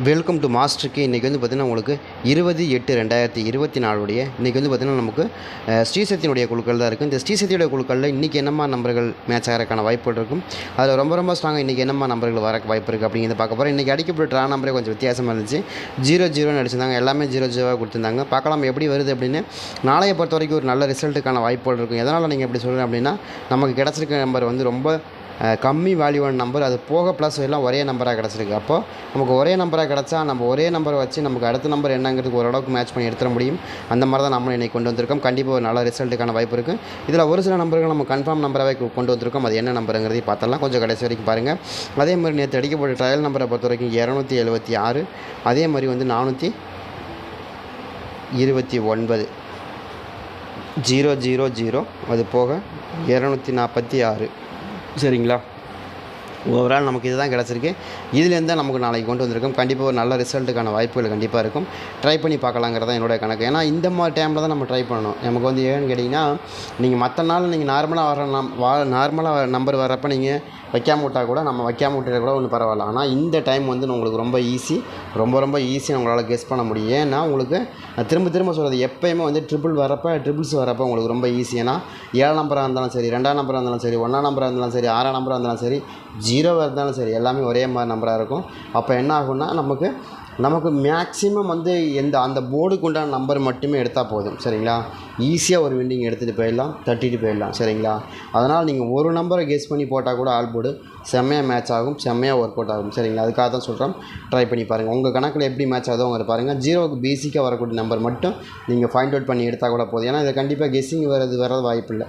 Welcome to மாஸ்டருக்கு இன்றைக்கி வந்து பார்த்திங்கன்னா உங்களுக்கு இருபது எட்டு ரெண்டாயிரத்தி இருபத்தி நாலுடைய இன்றைக்கி வந்து பார்த்திங்கன்னா நமக்கு ஸ்ரீசக்தியினுடைய குழுக்கள் தான் இருக்குது இந்த ஸ்ரீசக்தியுடைய குழுக்களில் இன்றைக்கி என்னம்மா நம்பர்கள் மேட்ச் ஆகிறதுக்கான வாய்ப்புகள் இருக்கும்? அதில் ரொம்ப ரொம்ப ஸ்ட்ராங்காக இன்றைக்கி என்னம்மா நம்பர்கள் வர வாய்ப்பு இருக்குது அப்படிங்கிறத பார்க்க போகிறோம் இன்றைக்கி அடிக்கப்பட்ட ட்ரா நம்பரே கொஞ்சம் வித்தியாசமாக இருந்துச்சு. ஜீரோ ஜீரோன்னு அடிச்சிருந்தாங்க. எல்லாமே ஜீரோ ஜீரோவாக கொடுத்துருந்தாங்க. பார்க்கலாம் எப்படி வருது அப்படின்னு. நாளைய பொறுத்த வரைக்கும் ஒரு நல்ல ரிசல்ட்டுக்கான வாய்ப்புகள் இருக்கும். எதனால் நீங்கள் எப்படி சொல்கிறேன் அப்படின்னா நமக்கு கிடச்சிருக்க நம்பர் வந்து ரொம்ப கம்மி வேல்யூவான நம்பர் அது போக ப்ளஸ் எல்லாம் ஒரே நம்பராக கிடச்சிருக்கு. அப்போது நமக்கு ஒரே நம்பராக கிடச்சா நம்ம ஒரே நம்பரை வச்சு நமக்கு அடுத்த நம்பர் என்னங்கிறதுக்கு ஓரளவுக்கு மேட்ச் பண்ணி எடுத்துட முடியும். அந்த மாதிரி தான் நம்ம இன்றைக்கி கொண்டு வந்திருக்கோம். கண்டிப்பாக ஒரு நல்ல ரிசல்ட்டுக்கான வாய்ப்பு இருக்குது இதில் ஒரு சில நம்பர்கள் நம்ம கன்ஃபார்ம் நம்பராகவே கொண்டு வந்திருக்கோம். அது என்ன நம்பருங்கிறதையும் பார்த்தலாம் கொஞ்சம் கடைசி வரைக்கும் பாருங்கள் அதே மாதிரி நேற்று அடிக்கப்பட்ட ட்ரையல் நம்பரை பொறுத்த வரைக்கும் இரநூத்தி எழுபத்தி ஆறு. அதே மாதிரி வந்து நானூற்றி இருபத்தி ஒன்பது. ஜீரோ ஜீரோ ஜீரோ அது போக இரநூத்தி நாற்பத்தி ஆறு. சரிங்களா? ஓவரால் நமக்கு இதுதான் கிடச்சிருக்கு. இதுலேருந்து தான் நமக்கு நாளைக்கு கொண்டு வந்திருக்கும். கண்டிப்பாக ஒரு நல்ல ரிசல்ட்டுக்கான வாய்ப்புகள் கண்டிப்பாக இருக்கும். ட்ரை பண்ணி பார்க்கலாங்கிறது தான் என்னோட கணக்கு. ஏன்னா இந்த மாதிரி டைமில் தான் நம்ம ட்ரை பண்ணணும். நமக்கு வந்து ஏன்னு கேட்டிங்கன்னா நீங்கள் மற்ற நாள் நீங்கள் நார்மலாக வர நம் வா நார்மலாக நம்பர் வரப்போ நீங்கள் வைக்காம விட்டால் கூட நம்ம வைக்காம விட்டா கூட ஒன்றும் பரவாயில்ல. ஆனால் இந்த டைம் வந்து உங்களுக்கு ரொம்ப ஈஸி ரொம்ப ரொம்ப ஈஸியாக உங்களால் கெஸ் பண்ண முடியும். ஏன்னா உங்களுக்கு நான் திரும்ப திரும்ப சொல்கிறது எப்பயுமே வந்து ட்ரிபிள் வரப்போ ட்ரிபிள்ஸ் வரப்போ உங்களுக்கு ரொம்ப ஈஸி ஏன்னா ஏழாம் நம்பராக இருந்தாலும் சரி ரெண்டாம் நம்பராக இருந்தாலும் சரி ஒன்றாம் நம்பராக இருந்தாலும் சரி ஆறாம் நம்பராக இருந்தாலும் சரி ஜீரோவாக இருந்தாலும் சரி எல்லாமே ஒரே மாதிரி நம்பராக இருக்கும். அப்போ என்ன ஆகும்னா நமக்கு நமக்கு மேக்ஸிமம் வந்து எந்த அந்த போர்டுக்கு உண்டான நம்பர் மட்டுமே எடுத்தால் போதும். சரிங்களா? ஈஸியாக ஒரு விண்டிங் எடுத்துகிட்டு போயிடலாம். தட்டிட்டு போயிடலாம். சரிங்களா? அதனால் நீங்கள் ஒரு நம்பரை கெஸ் பண்ணி போட்டால் கூட ஆல் போர்டு செம்மையாக மேட்ச் ஆகும். செம்மையாக ஒர்க் அவுட் ஆகும். சரிங்களா? அதுக்காக தான் சொல்கிறோம் ட்ரை பண்ணி பாருங்கள் உங்கள் கணக்கில் எப்படி மேட்ச் ஆகுதோ உங்களை பாருங்கள் ஜீரோவுக்கு பேசிக்காக வரக்கூடிய நம்பர் மட்டும் நீங்கள் ஃபைண்ட் அவுட் பண்ணி எடுத்தால் கூட போதும். ஏன்னா இதை கண்டிப்பாக கெஸ்ஸிங் வர்றது வர்றது வாய்ப்பு இல்லை.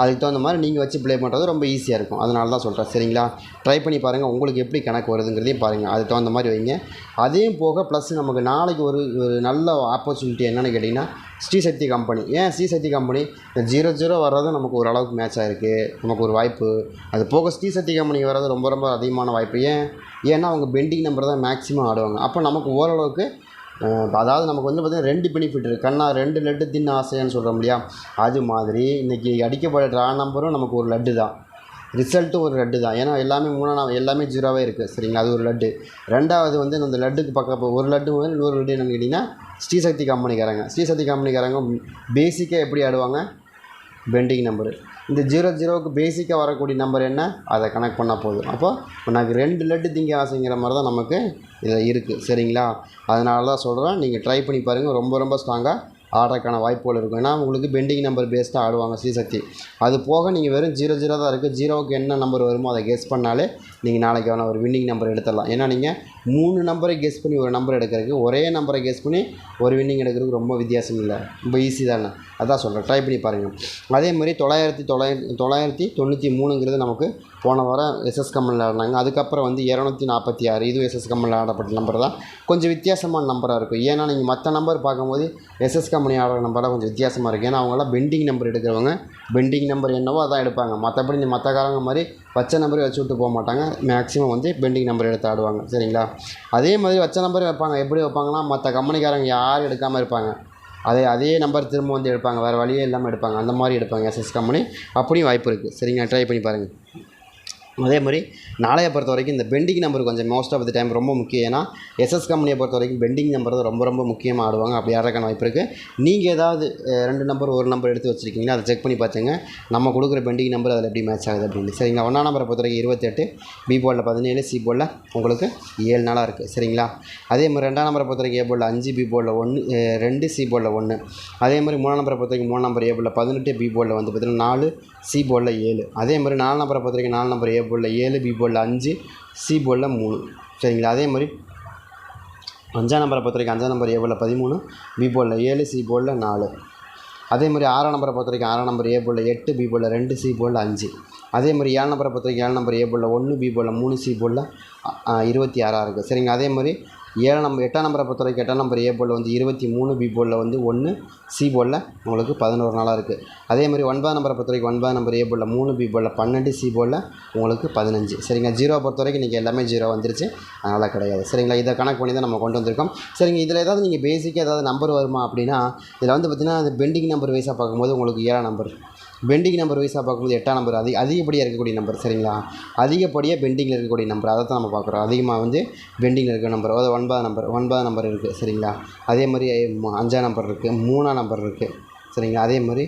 அதுக்கு தகுந்த மாதிரி நீங்கள் வச்சு ப்ளே பண்ணுறது ரொம்ப ஈஸியாக இருக்கும். அதனால தான் சொல்கிறேன் சரிங்களா? ட்ரை பண்ணி பாருங்கள் உங்களுக்கு எப்படி கணக்கு வருதுங்கிறதையும் பாருங்கள் அதுக்கு தகுந்த மாதிரி வைங்க. அதையும் போக ப்ளஸ் நமக்கு நாளைக்கு ஒரு ஒரு நல்ல ஆப்பர்ச்சுனிட்டி என்னென்னு கேட்டிங்கன்னா ஸ்ரீசக்தி கம்பெனி ஏன் ஸ்ரீசக்தி கம்பெனி இந்த ஜீரோ ஜீரோ வர்றது நமக்கு ஓரளவுக்கு மேட்ச் ஆகிருக்கு நமக்கு ஒரு வாய்ப்பு. அது போக ஸ்ரீசக்தி கம்பெனி வர்றது ரொம்ப ரொம்ப அதிகமான வாய்ப்பு. ஏன்? ஏன்னா அவங்க பெண்டிங் நம்பர் தான் மேக்ஸிமம் ஆடுவாங்க. அப்போ நமக்கு ஓரளவுக்கு அதாவது நமக்கு வந்து பார்த்திங்கன்னா ரெண்டு பெனிஃபிட் இருக்குது கண்ணா ரெண்டு லட்டு தின்ன ஆசையான்னு சொல்கிறோம் இல்லையா? அது மாதிரி இன்றைக்கி அடிக்கப்பட்ட ரா நம்பரும் நமக்கு ஒரு லட்டு தான். ரிசல்ட்டும் ஒரு லட்டு தான். ஏன்னா எல்லாமே மூணாம் எல்லாமே ஜீரோவே இருக்குது சரிங்களா? அது ஒரு லட்டு ரெண்டாவது வந்து அந்த லட்டுக்கு பக்கம் ஒரு லட்டு வந்து இன்னொரு லட்டு என்னென்னு கேட்டிங்கன்னா ஸ்ரீசக்தி கம்பெனிக்காரங்க ஸ்ரீசக்தி கம்பெனிக்காரங்க பேசிக்காக எப்படி ஆடுவாங்க? பெண்டிங் நம்பரு இந்த ஜீரோ ஜீரோவுக்கு பேசிக்காக வரக்கூடிய நம்பர் என்ன? அதை கனெக்ட் பண்ணால் போதும். அப்போது எனக்கு ரெண்டு லட்டு திங்க ஆசைங்கிற மாதிரி தான் நமக்கு இதில் இருக்குது சரிங்களா? அதனால தான் சொல்கிறேன் நீங்கள் ட்ரை பண்ணி பாருங்கள் ரொம்ப ரொம்ப ஸ்ட்ராங்காக ஆடுறதுக்கான வாய்ப்புகள் இருக்கும். ஏன்னா உங்களுக்கு பெண்டிங் நம்பர் பேஸ்டாக ஆடுவாங்க ஸ்ரீசக்தி அது போக நீங்கள் வெறும் ஜீரோ ஜீரோ தான் இருக்குது ஜீரோவுக்கு என்ன நம்பர் வருமோ அதை கெஸ் பண்ணாலே நீங்கள் நாளைக்கு வேணால் ஒரு வின்னிங் நம்பர் எடுத்துடலாம். ஏன்னா நீங்கள் மூணு நம்பரை கெஸ் பண்ணி ஒரு நம்பர் எடுக்கிறதுக்கு ஒரே நம்பரை கெஸ் பண்ணி ஒரு வின்னிங் எடுக்கிறதுக்கு ரொம்ப வித்தியாசம் இல்லை. ரொம்ப ஈஸி தானே அதான் சொல்கிறேன் ட்ரை பண்ணி பாருங்கள் அதே மாதிரி தொள்ளாயிரத்தி தொள்ளாயிரத்தி தொள்ளாயிரத்தி தொண்ணூற்றி மூணுங்கிறது நமக்கு போன வாரம் எஸ்எஸ் கம்மலில் ஆடினாங்க. அதுக்கப்புறம் வந்து இரநூத்தி நாற்பத்தி ஆறு இது எஸ்எஸ் கம்மலில் ஆடப்பட்ட நம்பர் தான். கொஞ்சம் வித்தியாசமான நம்பராக இருக்கும். ஏன்னா நீங்கள் மற்ற நம்பர் பார்க்கும்போது எஸ்எஸ் கம்பெனி ஆடுற நம்பர்லாம் கொஞ்சம் வித்தியாசமாக இருக்குது ஏன்னா அவங்களாம் பெண்டிங் நம்பர் எடுக்கிறவங்க. பெண்டிங் நம்பர் என்னவோ அதான் எடுப்பாங்க. மற்றபடி இந்த மற்ற காரங்க மாதிரி வச்ச நம்பரே வச்சு விட்டு போக மாட்டாங்க. மேக்ஸிமம் வந்து பெண்டிங் நம்பர் எடுத்து ஆடுவாங்க. சரிங்களா? அதே மாதிரி வச்ச நம்பரே வைப்பாங்க. எப்படி வைப்பாங்கன்னா மற்ற கம்பெனிக்காரங்க யாரும் எடுக்காமல் இருப்பாங்க. அதே அதே நம்பர் திரும்ப வந்து எடுப்பாங்க. வேறு வழியே இல்லாமல் எடுப்பாங்க. அந்த மாதிரி எடுப்பாங்க எஸ்எஸ் கம்பெனி அப்படியும் வாய்ப்பு இருக்குது சரிங்களா? ட்ரை பண்ணி பாருங்கள் அதே மாதிரி நாளைய பொறுத்த வரைக்கும் இந்த பெண்டிங் நம்பர் கொஞ்சம் மோஸ்ட் ஆஃப் த டைம் ரொம்ப முக்கியம். ஏன்னா எஸ்எஸ் கம்பெனியை பொறுத்த வரைக்கும் பெண்டிங் நம்பர் தான் ரொம்ப ரொம்ப முக்கியமாக ஆடுவாங்க. அப்படி ஆடுறதுக்கான வாய்ப்பு இருக்குது நீங்கள் ஏதாவது ரெண்டு நம்பர் ஒரு நம்பர் எடுத்து வச்சுருக்கீங்களா? அதை செக் பண்ணி பார்த்துங்க நம்ம கொடுக்குற பெண்டிங் நம்பர் அதில் எப்படி மேட்ச் ஆகுது அப்படின்னு. சரிங்களா? ஒன்றா நம்பரை பொறுத்த வரைக்கும் இருபத்தெட்டு பி போர்டில் பதினேழு சி போர்டில் உங்களுக்கு ஏழு நாளாக இருக்குது சரிங்களா? அதே மாதிரி ரெண்டாம் நம்பரை பொறுத்த வரைக்கும் ஏ போர்டில் அஞ்சு பி போர்டில் ஒன்று ரெண்டு சி போர்டில் ஒன்று அதே மாதிரி மூணாம் நம்பரை பொறுத்த வரைக்கும் மூணு நம்பர் ஏ போர்டில் பதினெட்டு பி போர்டில் வந்து பார்த்தீங்கன்னா நாலு சி போர்டில் ஏழு. அதே மாதிரி நாலு நம்பரை பொறுத்த வரைக்கும் நாலு நம்பர் ஏ போர்டில் ஏழு பி போர்டில் அஞ்சு சி போர்டில் மூணு. சரிங்களா? அதே மாதிரி அஞ்சாம் நம்பரை பொறுத்த வரைக்கும் அஞ்சாம் நம்பர் ஏ போர்டில் பதிமூணு பி போர்டில் ஏழு சி போர்டில் நாலு. அதே மாதிரி ஆறாம் நம்பரை பொறுத்த வரைக்கும் ஆறாம் நம்பர் ஏ போர்டில் எட்டு பி போர்டில் ரெண்டு சி போர்டில் அஞ்சு. அதே மாதிரி ஏழு நம்பரை பொறுத்த வரைக்கும் ஏழு நம்பர் ஏ போர்டில் ஒன்று பி போர்டில் மூணு சி போர்டில் இருபத்தி ஆறாக இருக்குது சரிங்க அதே மாதிரி ஏழு நம்பர் எட்டாம் நம்பரை பொறுத்த வரைக்கும் எட்டாம் நம்பர் ஏ போர்டில் வந்து இருபத்தி மூணு பி போர்டில் வந்து ஒன்று சி போர்டில் உங்களுக்கு பதினோரு நாளாக இருக்குது. அதே மாதிரி ஒன்பதாம் நம்பரை பொறுத்த வரைக்கும் ஒன்பதாம் நம்பர் ஏ போர்டில் மூணு பி போர்டில் பன்னெண்டு சி போர்டில் உங்களுக்கு பதினஞ்சு. சரிங்க ஜீரோ பொறுத்த வரைக்கும் எல்லாமே ஜீரோ வந்துருச்சு. அதனால் கிடையாது. சரிங்களா இதை கணக்கு பண்ணி தான் நம்ம கொண்டு வந்திருக்கோம். சரிங்க இதில் ஏதாவது நீங்கள் பேசிக்காக ஏதாவது நம்பர் வருமா அப்படின்னா இதில் வந்து பார்த்திங்கன்னா அந்த பெண்டிங் நம்பர் வைஸாக பார்க்கும்போது உங்களுக்கு ஏழாம் நம்பர் பெண்டிங் நம்பர் வைஸாக பார்க்கும்போது எட்டாம் நம்பர் அதிக அதிகப்படியாக இருக்கக்கூடிய நம்பர் சரிங்களா? அதிகப்படியாக பெண்டிங்கில் இருக்கக்கூடிய நம்பர் அதை தான் நம்ம பார்க்குறோம். அதிகமாக வந்து பெண்டிங்கில் இருக்கிற நம்பர் அதாவது ஒன்பதாம் நம்பர் ஒன்பதாம் நம்பர் இருக்குது சரிங்களா? அதே மாதிரி அஞ்சாம் நம்பர் இருக்குது மூணாம் நம்பர் இருக்குது சரிங்களா? அதே மாதிரி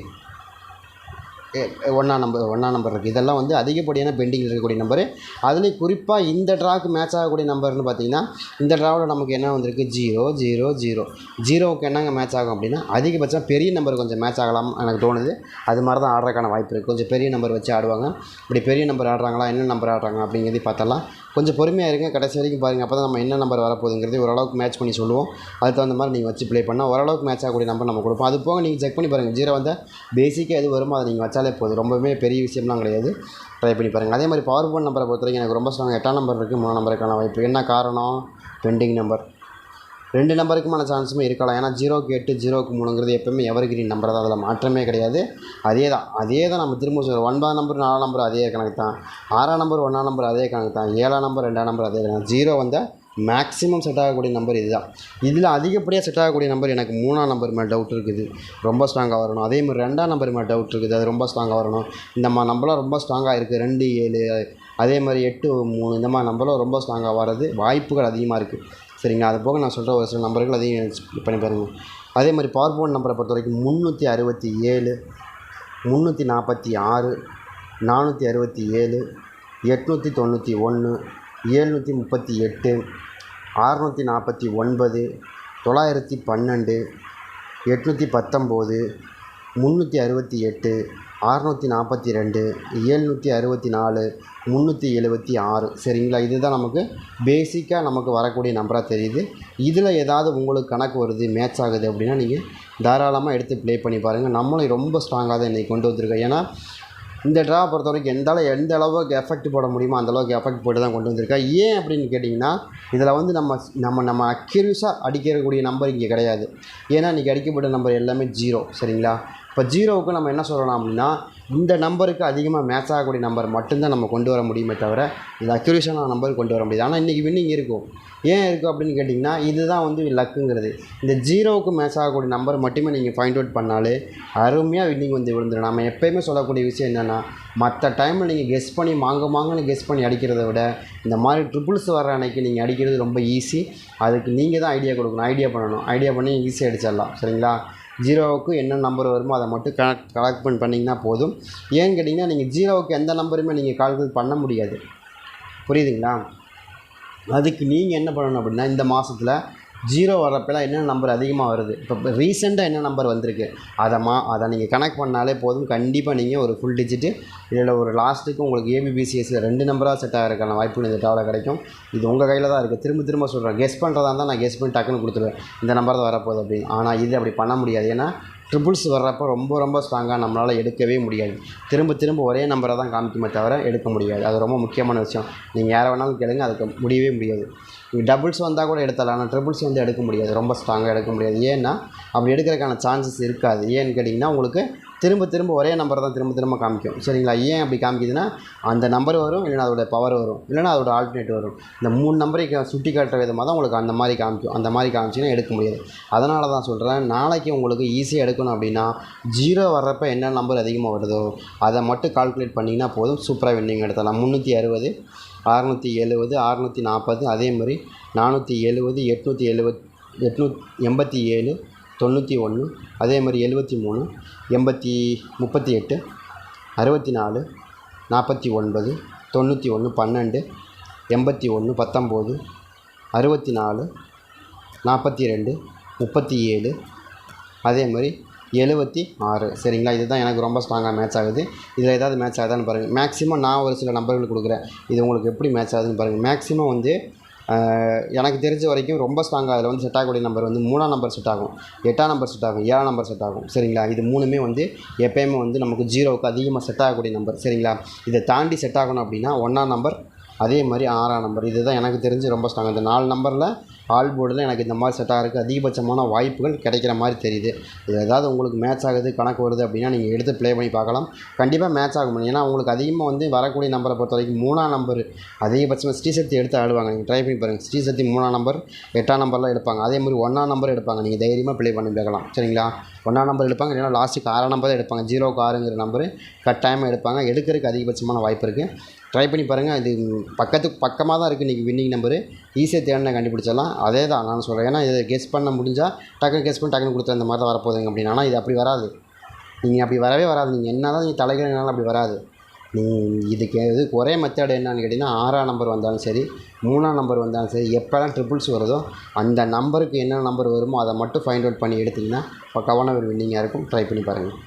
ஒன்றாம் நம்பர் ஒன்றாம் நம்பர் இருக்குது இதெல்லாம் வந்து அதிகப்படியான பெண்டிங்கில் இருக்கக்கூடிய நம்பரு. அதுலேயும் குறிப்பாக இந்த ட்ராக்கு மேட்ச் ஆகக்கூடிய நம்பர்னு பார்த்தீங்கன்னா இந்த ட்ராவில் நமக்கு என்ன வந்திருக்கு? Zero zero zero. ஜீரோவுக்கு என்னங்க மேட்ச் ஆகும் அப்படின்னா அதிகபட்சம் பெரிய நம்பர் கொஞ்சம் மேட்ச் ஆகலாம் எனக்கு தோணுது. அது மாதிரி தான் ஆடுறதுக்கான வாய்ப்பு இருக்குது கொஞ்சம் பெரிய நம்பர் வச்சு ஆடுவாங்க. இப்படி பெரிய நம்பர் ஆடுறாங்களா என்ன நம்பர் ஆடுறாங்க அப்படிங்கிறதையும் பார்த்தலாம். கொஞ்சம் பொறுமையாக இருங்க. கடைசி வரைக்கும் பாருங்கள் அப்போ தான் நம்ம என்ன நம்பர் வரப்போகுதுங்கிறது ஓரளவுக்கு மேட்ச் பண்ணி சொல்லுவோம். அதுக்கு தகுந்த மாதிரி நீங்கள் வச்சு ப்ளே பண்ணால் ஓரளவுக்கு மேட்ச் ஆகக்கூடிய நம்பர் நம்ம கொடுப்போம். அது போக நீங்கள் செக் பண்ணி பாருங்கள் ஜீரோ வந்தால் பேசிக்காக எது வருமோ? அதை நீங்கள் வச்சாலே போதும். ரொம்பவே பெரிய விஷயம்லாம் கிடையாது. ட்ரை பண்ணி பாருங்கள் அதே மாதிரி பவர் போன் நம்பரை பொறுத்த வரைக்கும் எனக்கு ரொம்ப ஸ்ட்ராங் எட்டாம் நம்பர் இருக்குது மூணு நம்பருக்கான வாய்ப்பு. என்ன காரணம்? பெண்டிங் நம்பர் ரெண்டு நம்பருக்குமான சான்ஸுமே இருக்கலாம். ஏன்னா ஜீரோக்கு எட்டு ஜீரோக்கு மூணுங்கிறது எப்போவுமே எவர் கிரீன் நம்பர் தான். அதில் மாற்றமே கிடையாது. அதே தான். அதே தான் நம்ம திரும்ப சொல்கிறோம் ஒன்பதாம் நம்பர் நாலாம் நம்பர் அதே கணக்கு தான். ஆறாம் நம்பர் ஒன்றாம் நம்பர் அதே கணக்கு தான். ஏழாம் நம்பர் ரெண்டாம் நம்பர் அதே கணக்கு ஜீரோ வந்தால் மேக்ஸிமம் செட் ஆகக்கூடிய நம்பர் இதுதான் இதில் அதிகப்படியாக செட் ஆகக்கூடிய நம்பர் எனக்கு மூணாம் நம்பர் மேலே டவுட் இருக்குது. ரொம்ப ஸ்ட்ராங்காக வரணும். அதே மாதிரி ரெண்டாம் நம்பர் மேலே டவுட் இருக்குது. அது ரொம்ப ஸ்ட்ராங்காக வரணும். இந்த மாதிரி நம்பர்லாம் ரொம்ப ஸ்ட்ராங்காக இருக்குது ரெண்டு ஏழு அதே மாதிரி எட்டு மூணு இந்த மாதிரி நம்பர்லாம் ரொம்ப ஸ்ட்ராங்காக வர்றது வாய்ப்புகள் அதிகமாக இருக்குது சரிங்களா அது போக நான் சொல்கிற ஒரு சில நம்பர்கள் அதையும் பண்ணி பாருங்கள் அதே மாதிரி பவர் போன் நம்பரை பொறுத்த வரைக்கும் முந்நூற்றி அறுபத்தி ஏழு முந்நூற்றி நாற்பத்தி ஆறு நானூற்றி அறுபத்தி ஏழு எட்நூற்றி தொண்ணூற்றி ஒன்று ஏழ்நூற்றி முப்பத்தி எட்டு அறநூற்றி நாற்பத்தி ஒன்பது தொள்ளாயிரத்தி பன்னெண்டு எட்நூற்றி பத்தொம்போது முந்நூற்றி அறுபத்தி எட்டு அறநூற்றி நாற்பத்தி ரெண்டு ஏழ்நூற்றி அறுபத்தி நாலு முந்நூற்றி எழுபத்தி ஆறு. சரிங்களா? இதுதான் நமக்கு பேசிக்காக நமக்கு வரக்கூடிய நம்பராக தெரியுது. இதில் ஏதாவது உங்களுக்கு கணக்கு வருது மேட்ச் ஆகுது அப்படின்னா நீங்கள் தாராளமாக எடுத்து ப்ளே பண்ணி பாருங்கள் நம்மளும் ரொம்ப ஸ்ட்ராங்காக தான் இன்றைக்கி கொண்டு வந்திருக்கோம். ஏன்னா இந்த ட்ரா பொறுத்த வரைக்கும் எந்த அளவு எந்த அளவுக்கு எஃபெக்ட் போட முடியுமோ அந்தளவுக்கு எஃபெக்ட் போட்டு தான் கொண்டு வந்திருக்கா. ஏன் அப்படின்னு கேட்டிங்கன்னா இதில் வந்து நம்ம நம்ம நம்ம அக்யூரியூஸாக அடிக்கக்கூடிய நம்பர் இங்கே கிடையாது. ஏன்னா இன்றைக்கி அடிக்கப்பட்ட நம்பர் எல்லாமே ஜீரோ சரிங்களா? இப்போ ஜீரோவுக்கு நம்ம என்ன சொல்லலாம் அப்படின்னா இந்த நம்பருக்கு அதிகமாக மேட்ச் ஆகக்கூடிய நம்பர் மட்டும்தான் நம்ம கொண்டு வர முடியுமே தவிர இது அக்யூரேஷனான நம்பர் கொண்டு வர முடியாது. ஆனால் இன்றைக்கி வின்னிங் இருக்கும். ஏன் இருக்குது அப்படின்னு கேட்டிங்கன்னா இதுதான் வந்து லக்குங்கிறது இந்த ஜீரோவுக்கு மேட்ச் ஆகக்கூடிய நம்பர் மட்டுமே நீங்கள் ஃபைண்ட் அவுட் பண்ணாலே அருமையாக வின்னிங் வந்து விழுந்துடும் நம்ம எப்போயுமே சொல்லக்கூடிய விஷயம் என்னென்னா மற்ற டைமில் நீங்கள் கெஸ் பண்ணி மாங்க மாங்கன்னு கெஸ் பண்ணி அடிக்கிறத விட இந்த மாதிரி ட்ரிபிள்ஸ் வர அன்னைக்கு நீங்கள் அடிக்கிறது ரொம்ப ஈஸி அதுக்கு நீங்கள் தான் ஐடியா கொடுக்கணும். ஐடியா பண்ணணும். ஐடியா பண்ணி ஈஸியாக அடிச்சிடலாம். சரிங்களா? ஜீரோவுக்கு என்ன நம்பர் வருமோ அதை மட்டும் கனெக்ட் கலெக்ட் பண்ணி பண்ணிங்கன்னா போதும். ஏன்னு கேட்டிங்கன்னா நீங்கள் ஜீரோவுக்கு எந்த நம்பருமே நீங்கள் கால்குலேட் பண்ண முடியாது. புரியுதுங்களா? அதுக்கு நீங்கள் என்ன பண்ணணும் அப்படின்னா இந்த மாதத்தில் ஜீரோ வர்றப்பெல்லாம் என்ன நம்பர் அதிகமாக வருது? இப்போ ரீசெண்டாக என்ன நம்பர் வந்திருக்கு? அதை மா அதை நீங்கள் கனெக்ட் பண்ணாலே போதும். கண்டிப்பாக நீங்கள் ஒரு ஃபுல் டிஜிட்டு இதில் ஒரு லாஸ்ட்டுக்கு உங்களுக்கு ஏபிபிசிஎஸ்சில் ரெண்டு நம்பராக செட் ஆகிறதுக்கான வாய்ப்புகள் இந்த டாவில் கிடைக்கும். இது உங்கள் கையில் தான் இருக்குது திரும்ப திரும்ப சொல்கிறேன் கெஸ் பண்ணுறதா இருந்தால் நான் கெஸ் பண்ணி டக்குன்னு கொடுத்துருவேன். இந்த நம்பர் தான் வரப்போகுது அப்படின்னு. ஆனால் இது அப்படி பண்ண முடியாது. ஏன்னா ட்ரிபிள்ஸ் வர்றப்போ ரொம்ப ரொம்ப ஸ்ட்ராங்காக நம்மளால் எடுக்கவே முடியாது. திரும்ப திரும்ப ஒரே நம்பரை தான் காமிக்குமே தவிர எடுக்க முடியாது. அது ரொம்ப முக்கியமான விஷயம். நீங்கள் யாரை வேணாலும் கேளுங்க அதுக்கு முடியவே முடியாது. டபுள்ஸ் வந்தால் கூட எடுத்தலாம் ஆனால் ட்ரிபிள்ஸ் வந்து எடுக்க முடியாது. ரொம்ப ஸ்ட்ராங்காக எடுக்க முடியாது. ஏன்னா அப்படி எடுக்கிறதுக்கான சான்சஸ் இருக்காது. ஏன்னு கேட்டிங்கன்னா உங்களுக்கு திரும்ப திரும்ப ஒரே நம்பர் தான் திரும்ப திரும்ப காமிக்கும். சரிங்களா? ஏன் அப்படி காமிக்குதுன்னா அந்த நம்பர் வரும் இல்லைனா அதோடய பவர் வரும் இல்லைனா அதோட ஆல்டர்னேட் வரும். இந்த மூணு நம்பரை சுட்டி காட்டுற விதமாக தான் உங்களுக்கு அந்த மாதிரி காமிக்கும். அந்த மாதிரி காமிச்சின்னா எடுக்க முடியாது. அதனால தான் சொல்கிறேன் நாளைக்கு உங்களுக்கு ஈஸியாக எடுக்கணும் அப்படின்னா ஜீரோ வர்றப்போ என்ன நம்பர் அதிகமாக வருதோ அதை மட்டும் கால்குலேட் பண்ணிங்கன்னா போதும். சூப்பராக வின்னிங் எடுத்தலாம் முந்நூற்றி அறுபது அறநூற்றி எழுபது அறநூற்றி நாற்பது அதே மாதிரி நானூற்றி எழுபது எட்நூற்றி எழுபத் எட்நூத் எண்பத்தி ஏழு தொண்ணூற்றி ஒன்று அதே மாதிரி எழுபத்தி மூணு எண்பத்தி முப்பத்தி எட்டு அறுபத்தி நாலு நாற்பத்தி ஒன்பது தொண்ணூற்றி ஒன்று பன்னெண்டு எண்பத்தி ஒன்று பத்தொம்போது அறுபத்தி நாலு நாற்பத்தி ரெண்டு முப்பத்தி ஏழு அதே மாதிரி எழுபத்தி ஆறு. சரிங்களா? இதுதான் எனக்கு ரொம்ப ஸ்ட்ராங்காக மேட்ச் ஆகுது. இதில் ஏதாவது மேட்ச் ஆகுதான்னு பாருங்கள் மேக்ஸிமம் நான் ஒரு சில நம்பர்கள் கொடுக்குறேன். இது உங்களுக்கு எப்படி மேட்ச் ஆகுதுன்னு பாருங்கள் மேக்ஸிமம் வந்து எனக்கு தெரிஞ்ச வரைக்கும் ரொம்ப ஸ்ட்ராங்காக அதில் வந்து செட் ஆகக்கூடிய நம்பர் வந்து மூணாம் நம்பர் செட் ஆகும். எட்டாம் நம்பர் செட் ஆகும். ஏழாம் நம்பர் செட் ஆகும். சரிங்களா? இது மூணுமே வந்து எப்பயுமே வந்து நமக்கு ஜீரோவுக்கு அதிகமாக செட் ஆகக்கூடிய நம்பர் சரிங்களா? இதை தாண்டி செட் ஆகணும் அப்படின்னா ஒன்றாம் நம்பர் அதே மாதிரி ஆறாம் நம்பர் இதுதான் எனக்கு தெரிஞ்சு ரொம்ப ஸ்ட்ராங் இந்த நாலு நம்பரில் ஆல் போர்டில் எனக்கு இந்த மாதிரி செட் ஆகிறதுக்கு அதிகபட்சமான வாய்ப்புகள் கிடைக்கிற மாதிரி தெரியுது. இது ஏதாவது உங்களுக்கு மேட்ச் ஆகுது கணக்கு வருது அப்படின்னா நீங்கள் எடுத்து ப்ளே பண்ணி பார்க்கலாம். கண்டிப்பாக மேட்ச் ஆகும். ஏன்னா உங்களுக்கு அதிகமாக வந்து வரக்கூடிய நம்பரை பொறுத்த வரைக்கும் மூணாம் நம்பர் அதிகபட்சமாக ஸ்ரீசக்தி எடுத்து ஆடுவாங்க. நீங்கள் ட்ரை பண்ணி பாருங்கள் ஸ்ரீசக்தி மூணாம் நம்பர் எட்டாம் நம்பர்லாம் எடுப்பாங்க. அதே மாதிரி ஒன்றாம் நம்பர் எடுப்பாங்க. நீங்கள் தைரியமாக ப்ளே பண்ணி பார்க்கலாம். சரிங்களா? ஒன்றாம் நம்பர் எடுப்பாங்க இல்லைன்னா லாஸ்ட்டுக்கு ஆறாம் நம்பர் தான் எடுப்பாங்க. ஜீரோக்கு ஆறுங்கிற நம்பரு கட்டாயமாக எடுப்பாங்க. எடுக்கிறதுக்கு அதிகபட்சமான வாய்ப்பு இருக்குது ட்ரை பண்ணி பாருங்கள் இது பக்கத்துக்கு பக்கமாக தான் இருக்குது இன்றைக்கி வின்னிங் நம்பரு ஈஸியாக தேடினா கண்டுபிடிச்சிடலாம். அதே தான் நான் சொல்கிறேன் ஏன்னா இதை கெஸ் பண்ண முடிஞ்சால் டக்குன்னு கெஸ் பண்ணி டக்குன்னு கொடுத்த இந்த மாதிரி தான் வரப்போகுதுங்க அப்படின்னு. ஆனால் இது அப்படி வராது. நீங்கள் அப்படி வரவே வராது. நீங்கள் என்ன தான் நீங்கள் தலைகிறனாலும் அப்படி வராது. நீ இதுக்கு இதுக்கு ஒரே மெத்தட் என்னன்னு கேட்டிங்கன்னா ஆறாம் நம்பர் வந்தாலும் சரி மூணாம் நம்பர் வந்தாலும் சரி எப்போல்லாம் ட்ரிபிள்ஸ் வருதோ அந்த நம்பருக்கு என்ன நம்பர் வருமோ அதை மட்டும் ஃபைண்ட் அவுட் பண்ணி எடுத்திங்கன்னா பக்காவான ஒரு வின்னிங்காக இருக்கும் ட்ரை பண்ணி பாருங்கள்